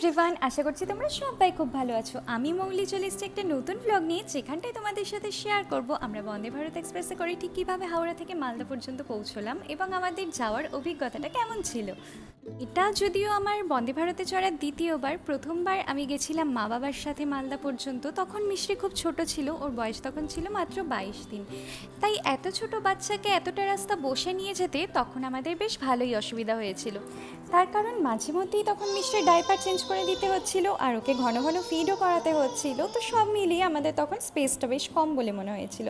Everyone আশা করছি তোমরা সবাই খুব ভালো আছো। আমি মৌলি চলে এসেছি একটা নতুন ব্লগ নিয়ে, যেখানটায় তোমাদের সাথে শেয়ার করব। আমরা বন্দে ভারত এক্সপ্রেসে করে ঠিক কীভাবে হাওড়া থেকে মালদা পর্যন্ত পৌঁছলাম এবং আমাদের যাওয়ার অভিজ্ঞতাটা কেমন ছিল। এটা যদিও আমার বন্দে ভারতে চড়ার দ্বিতীয়বার, প্রথমবার আমি গেছিলাম মা বাবার সাথে মালদা পর্যন্ত, তখন মিশ্রি খুব ছোট ছিল, ওর বয়স তখন ছিল মাত্র বাইশ দিন। তাই এত ছোট বাচ্চাকে এতটা রাস্তা বসে নিয়ে যেতে তখন আমাদের বেশ ভালোই অসুবিধা হয়েছিল। তার কারণ মাঝে মধ্যেই তখন মিষ্টির ডাইপার চেঞ্জ করে দিতে হচ্ছিল, আর ওকে ঘন ঘন ফিডও করাতে হচ্ছিল, তো সব মিলিয়ে আমাদের তখন স্পেসটা বেশ কম বলে মনে হয়েছিল।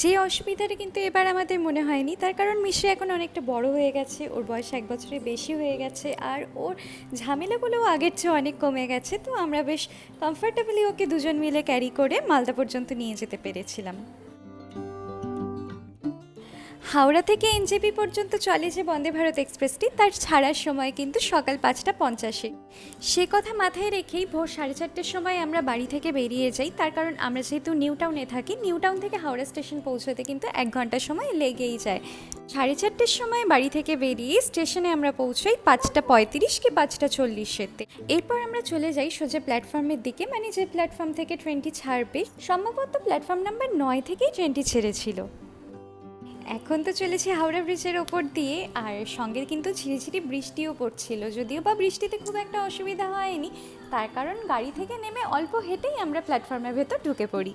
যে অসুবিধাটা কিন্তু এবার আমাদের মনে হয়নি, তার কারণ মিষ্টি এখন অনেকটা বড় হয়ে গেছে, ওর বয়স এক বছরের বেশি হয়ে গেছে। আর ওর ঝামেলাগুলোও আগের চেয়ে অনেক কমে গেছে, তো আমরা বেশ কমফর্টেবলি ওকে দুজন মিলে ক্যারি করে মালদা পর্যন্ত নিয়ে যেতে পেরেছিলাম। হাওড়া থেকে এনজেপি পর্যন্ত চলে যে বন্দে ভারত এক্সপ্রেসটি, তার ছাড়ার সময় কিন্তু সকাল পাঁচটা পঞ্চাশে। সে কথা মাথায় রেখেই ভোর সাড়ে চারটের সময় আমরা বাড়ি থেকে বেরিয়ে যাই। তার কারণ আমরা যেহেতু নিউ টাউনে থাকি, নিউ টাউন থেকে হাওড়া স্টেশন পৌঁছতে কিন্তু এক ঘণ্টা সময় লেগেই যায়। সাড়ে চারটের সময় বাড়ি থেকে বেরিয়ে স্টেশনে আমরা পৌঁছাই পাঁচটা পঁয়ত্রিশ কি পাঁচটা চল্লিশেতে। এরপর আমরা চলে যাই সোজা প্ল্যাটফর্মের দিকে মানে যে প্ল্যাটফর্ম থেকে ট্রেনটি ছাড়বে, সম্ভবত প্ল্যাটফর্ম নাম্বার নয় থেকেই ট্রেনটি ছেড়েছিল। এখন তো চলেছে হাওড়া ব্রিজের ওপর দিয়ে, আর সঙ্গে কিন্তু ঝিরিঝিরি বৃষ্টিও পড়ছিল। যদিও বা বৃষ্টিতে খুব একটা অসুবিধা হয়নি, তার কারণ গাড়ি থেকে নেমে অল্প হেঁটেই আমরা প্ল্যাটফর্মের ভেতর ঢুকে পড়ি।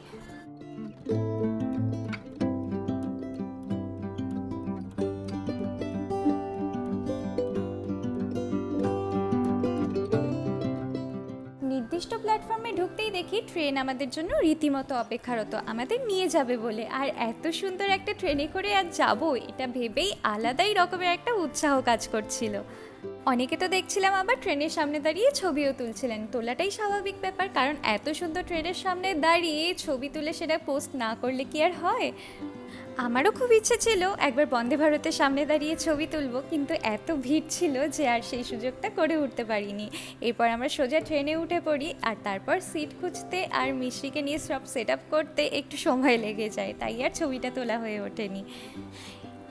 প্ল্যাটফর্মে ঢুকতেই দেখি ট্রেন আমাদের জন্য রীতিমতো অপেক্ষারত, আমাদের নিয়ে যাবে বলে। আর এত সুন্দর একটা ট্রেনে করে আর যাব, এটা ভেবেই আলাদাই রকমের একটা উৎসাহ কাজ করছিল। অনেকে তো দেখছিলাম আবার ট্রেনের সামনে দাঁড়িয়ে ছবিও তুলছিলেন। তোলাটাই স্বাভাবিক ব্যাপার, কারণ এত সুন্দর ট্রেনের সামনে দাঁড়িয়ে ছবি তুলে সেটা পোস্ট না করলে কি আর হয়? আমারও খুব ইচ্ছে ছিল একবার বন্দে ভারতের সামনে দাঁড়িয়ে ছবি তুলব, কিন্তু এত ভিড় ছিল যে আর সেই সুযোগটা করে উঠতে পারিনি। এরপর আমরা সোজা ট্রেনে উঠে পড়ি, আর তারপর সিট খুঁজতে আর মিশ্রিকে নিয়ে সব সেট আপ করতে একটু সময় লেগে যায়, তাই আর ছবিটা তোলা হয়ে ওঠেনি।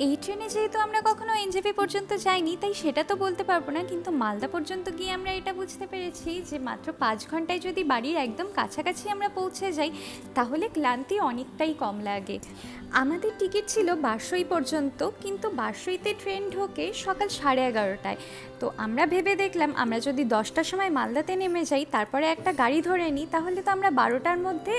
এই ট্রেনে যেহেতু আমরা কখনো এনজেপি পর্যন্ত যাইনি, তাই সেটা তো বলতে পারব না। কিন্তু মালদা পর্যন্ত গিয়ে আমরা এটা বুঝতে পেরেছি যে মাত্র পাঁচ ঘন্টায় যদি বাড়ির একদম কাছাকাছি আমরা পৌঁছে যাই, তাহলে ক্লান্তি অনেকটাই কম লাগে। আমাদের টিকিট ছিল বারশোই পর্যন্ত, কিন্তু বারশোইতে ট্রেন ঢোকে সকাল সাড়ে এগারোটায়। তো আমরা ভেবে দেখলাম, আমরা যদি দশটার সময় মালদাতে নেমে যাই, তারপরে একটা গাড়ি ধরে নিই, তাহলে তো আমরা বারোটার মধ্যে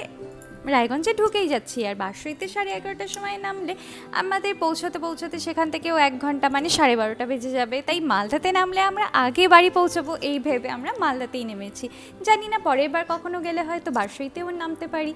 রায়গঞ্জে ঢুকেই যাচ্ছি। আর বারশোইতে সাড়ে এগারোটার সময় নামলে আমাদের পৌঁছাতে পৌঁছাতে সেখান থেকেও এক ঘণ্টা মানে সাড়ে বারোটা বেজে যাবে। তাই মালদাতে নামলে আমরা আগে বাড়ি পৌঁছাবো এই ভেবে আমরা মালদাতেই নেমেছি। জানি না পরের বার কখনো গেলে হয়তো বারশোইতেও নামতে পারি।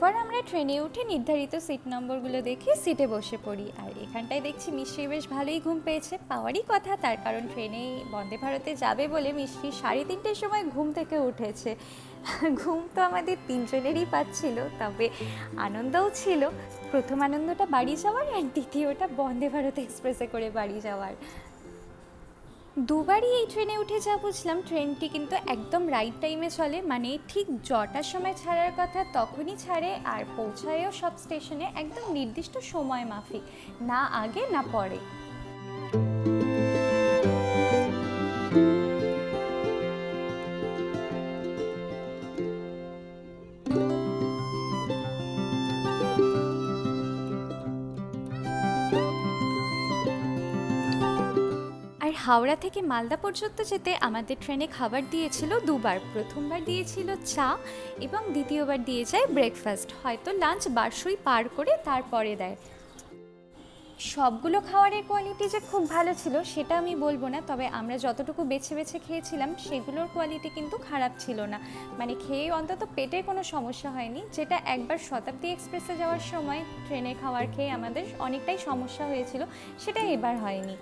এরপর আমরা ট্রেনে উঠে নির্ধারিত সিট নম্বরগুলো দেখে সিটে বসে পড়ি। আর এখানটায় দেখছি মিশ্রি বেশ ভালোই ঘুম পেয়েছে। পাওয়ারই কথা, তার কারণ ট্রেনে বন্দে ভারতে যাবে বলে মিশ্রি সাড়ে তিনটের সময় ঘুম থেকে উঠেছে। ঘুম তো আমাদের তিনজনেরই পাচ্ছিল, তবে আনন্দও ছিল। প্রথম আনন্দটা বাড়ি যাওয়ার আর দ্বিতীয়টা বন্দে ভারত এক্সপ্রেসে করে বাড়ি যাওয়ার। দুবারই এই ট্রেনে উঠে যা বুঝলাম, ট্রেনটি কিন্তু একদম রাইট টাইমে চলে। মানে ঠিক জটার সময় ছাড়ার কথা তখনই ছাড়ে আর পৌঁছায়ও সব স্টেশনে একদম নির্দিষ্ট সময় মাফিক। না আগে, না পরে। হাওড়া থেকে মালদা পর্যন্ত যেতে আমাদের ট্রেনে খাবার দিয়েছিল দুবার। প্রথমবার দিয়েছিল চা এবং দ্বিতীয়বার দিয়ে যায় ব্রেকফাস্ট হয়তো লাঞ্চ বারশোই পার করে তারপরে দেয়। সবগুলো খাবারের কোয়ালিটি যে খুব ভালো ছিল সেটা আমি বলব না, তবে আমরা যতটুকু বেছে বেছে খেয়েছিলাম সেগুলোর কোয়ালিটি কিন্তু খারাপ ছিল না। মানে খেয়ে অন্তত পেটের কোনো সমস্যা হয়নি, যেটা একবার শতাব্দী এক্সপ্রেসে যাওয়ার সময় ট্রেনে খাবার খেয়ে আমাদের অনেকটাই সমস্যা হয়েছিল, সেটা এবার হয়নি।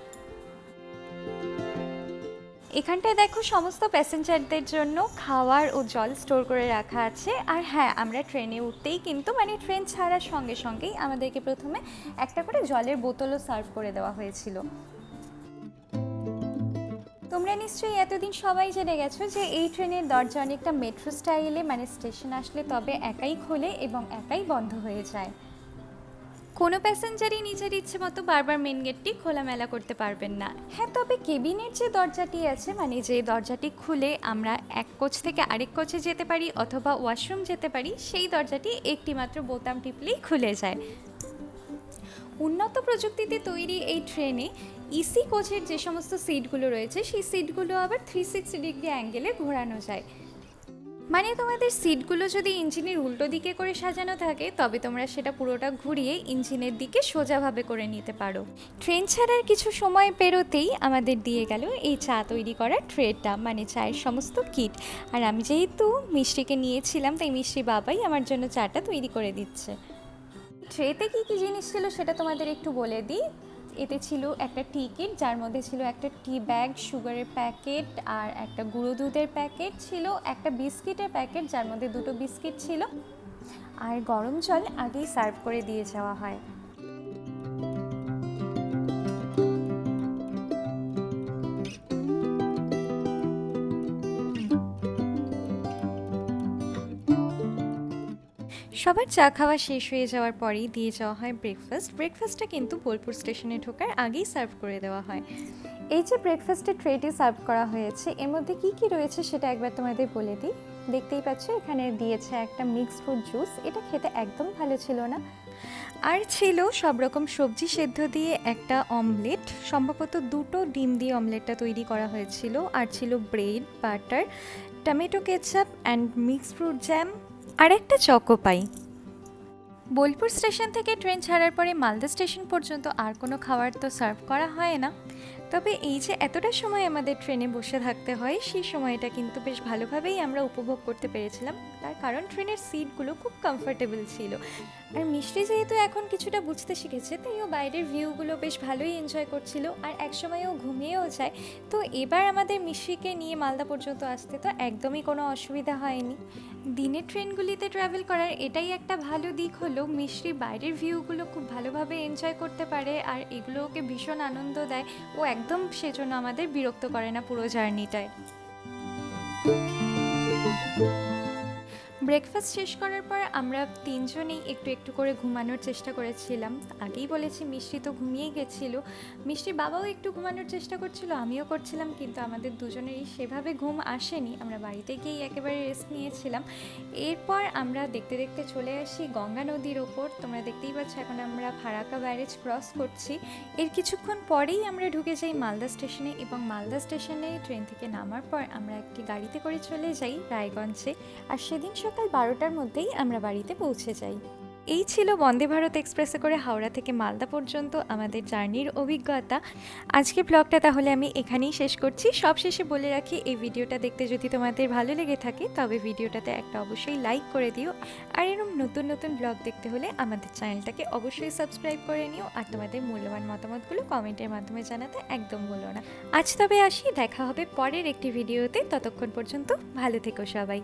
এখানটায় দেখো সমস্ত প্যাসেঞ্জারদের জন্য খাওয়ার ও জল স্টোর করে রাখা আছে। আর হ্যাঁ আমরা ট্রেনে উঠতেই কিন্তু মানে ট্রেন ছাড়ার সঙ্গে সঙ্গেই আমাদেরকে প্রথমে একটা করে জলের বোতলও সার্ভ করে দেওয়া হয়েছিল। তোমরা নিশ্চয়ই এতদিন সবাই জেনে গেছো যে এই ট্রেনের দরজা অনেকটা মেট্রো স্টাইলে মানে স্টেশন আসলে তবে একাই খোলে এবং একাই বন্ধ হয়ে যায়। কোনো প্যাসেঞ্জারই নিজের ইচ্ছে মতো বারবার মেন গেটটি খোলামেলা করতে পারবেন না। হ্যাঁ তবে কেবিনের যে দরজাটি আছে মানে যে দরজাটি খুলে আমরা এক কোচ থেকে আরেক কোচে যেতে পারি অথবা ওয়াশরুম যেতে পারি, সেই দরজাটি একটি মাত্র বোতাম টিপলেই খুলে যায়। উন্নত প্রযুক্তিতে তৈরি এই ট্রেনে ইসি কোচের যে সমস্ত সিটগুলো রয়েছে, সেই সিটগুলো আবার থ্রি সিক্সটি ডিগ্রি অ্যাঙ্গেলে ঘোরানো যায়। মানে তোমাদের সিটগুলো যদি ইঞ্জিনের উল্টো দিকে করে সাজানো থাকে, তবে তোমরা সেটা পুরোটা ঘুরিয়ে ইঞ্জিনের দিকে সোজাভাবে করে নিতে পারো। ট্রেন ছাড়ার কিছু সময় পেরোতেই আমাদের দিয়ে গেল এই চা তৈরি করার ট্রেটা মানে চায়ের সমস্ত কিট। আর আমি যেহেতু মিষ্টিকে নিয়েছিলাম, তাই মিষ্টি বাবাই আমার জন্য চাটা তৈরি করে দিচ্ছে। ট্রেতে কী কী জিনিস ছিল সেটা তোমাদের একটু বলে দিই। এতে ছিল একটা টি কিট যার মধ্যে ছিল একটা টি ব্যাগ সুগারের প্যাকেট আর একটা গুঁড়ো দুধের প্যাকেট ছিল, একটা বিস্কিটের প্যাকেট যার মধ্যে দুটো বিস্কিট ছিল। আর গরম জল আগেই সার্ভ করে দিয়ে যাওয়া হয়। সবার চা খাওয়া শেষ হয়ে যাওয়ার পরেই দিয়ে যাওয়া হয় ব্রেকফাস্ট ব্রেকফাস্টটা কিন্তু বোলপুর স্টেশনে ঢোকার আগেই সার্ভ করে দেওয়া হয়। এই যে ব্রেকফাস্টের ট্রেটি সার্ভ করা হয়েছে, এর মধ্যে কি কি রয়েছে সেটা একবার তোমাদের বলে দিই। দেখতেই পাচ্ছ, এখানে দিয়েছে একটা মিক্সড ফ্রুট জুস এটা খেতে একদম ভালো ছিল না। আর ছিল সব রকম সবজি সেদ্ধ দিয়ে একটা অমলেট সম্ভবত দুটো ডিম দিয়ে অমলেটটা তৈরি করা হয়েছিল। আর ছিল bread butter tomato ketchup and mixed fruit jam আর একটা চকো পাই। বোলপুর স্টেশন থেকে ট্রেন ছাড়ার পরে মালদা স্টেশন পর্যন্ত আর কোনো খাবার তো সার্ভ করা হয় না। তবে এই যে এতটা সময় আমাদের ট্রেনে বসে থাকতে হয়, সেই সময়টা কিন্তু বেশ ভালোভাবেই আমরা উপভোগ করতে পেরেছিলাম। তার কারণ ট্রেনের সিটগুলো খুব কমফোর্টেবল ছিল। আর মিষ্টি যেহেতু এখন কিছুটা বুঝতে শিখেছে, তাই ও বাইরের ভিউগুলো বেশ ভালোই এনজয় করছিল। আর একসময় ও ঘুমিয়েও যায়, তো এবার আমাদের মিষ্টিকে নিয়ে মালদা পর্যন্ত আসতে তো একদমই কোনো অসুবিধা হয়নি। দিনের ট্রেনগুলিতে ট্রাভেল করার এটাই একটা ভালো দিক হলো মিশ্রি বাইরের ভিউগুলো খুব ভালোভাবে এনজয় করতে পারে আর এগুলো ওকে ভীষণ আনন্দ দেয়। ও একদম সেজন্য আমাদের বিরক্ত করে না পুরো জার্নিটায় ব্রেকফাস্ট শেষ করার পর আমরা তিনজনেই একটু একটু করে ঘুমানোর চেষ্টা করেছিলাম। আগেই বলেছি মিষ্টি তো ঘুমিয়ে গেছিল। মিষ্টির বাবাও একটু ঘুমানোর চেষ্টা করছিল, আমিও করছিলাম, কিন্তু আমাদের দুজনেরই সেভাবে ঘুম আসেনি। আমরা বাড়িতে গিয়েই একেবারে রেস্ট নিয়েছিলাম। এরপর আমরা দেখতে দেখতে চলে আসি গঙ্গা নদীর ওপর। তোমরা দেখতেই পাচ্ছ এখন আমরা ফারাক্কা ব্যারেজ ক্রস করছি। এর কিছুক্ষণ পরেই আমরা ঢুকে যাই মালদা স্টেশনে এবং মালদা স্টেশনে ট্রেন থেকে নামার পর আমরা একটি গাড়িতে করে চলে যাই রায়গঞ্জে। আর সেদিন সকাল বারোটার মধ্যেই আমরা বাড়িতে পৌঁছে যাই। এই ছিল বন্দে ভারত এক্সপ্রেসে করে হাওড়া থেকে মালদা পর্যন্ত আমাদের জার্নির অভিজ্ঞতা। আজকে ব্লগটা তাহলে আমি এখানেই শেষ করছি। সব শেষে বলে রাখি, এই ভিডিওটা দেখতে যদি তোমাদের ভালো লেগে থাকে, তবে ভিডিওটাতে একটা অবশ্যই লাইক করে দিও। আর এরকম নতুন নতুন ব্লগ দেখতে হলে আমাদের চ্যানেলটাকে অবশ্যই সাবস্ক্রাইব করে নিও। আর তোমাদের মূল্যবান মতামতগুলো কমেন্টের মাধ্যমে জানাতে একদম ভুলো না। আজ তবে আসি, দেখা হবে পরের একটি ভিডিওতে। ততক্ষণ পর্যন্ত ভালো থেকো সবাই।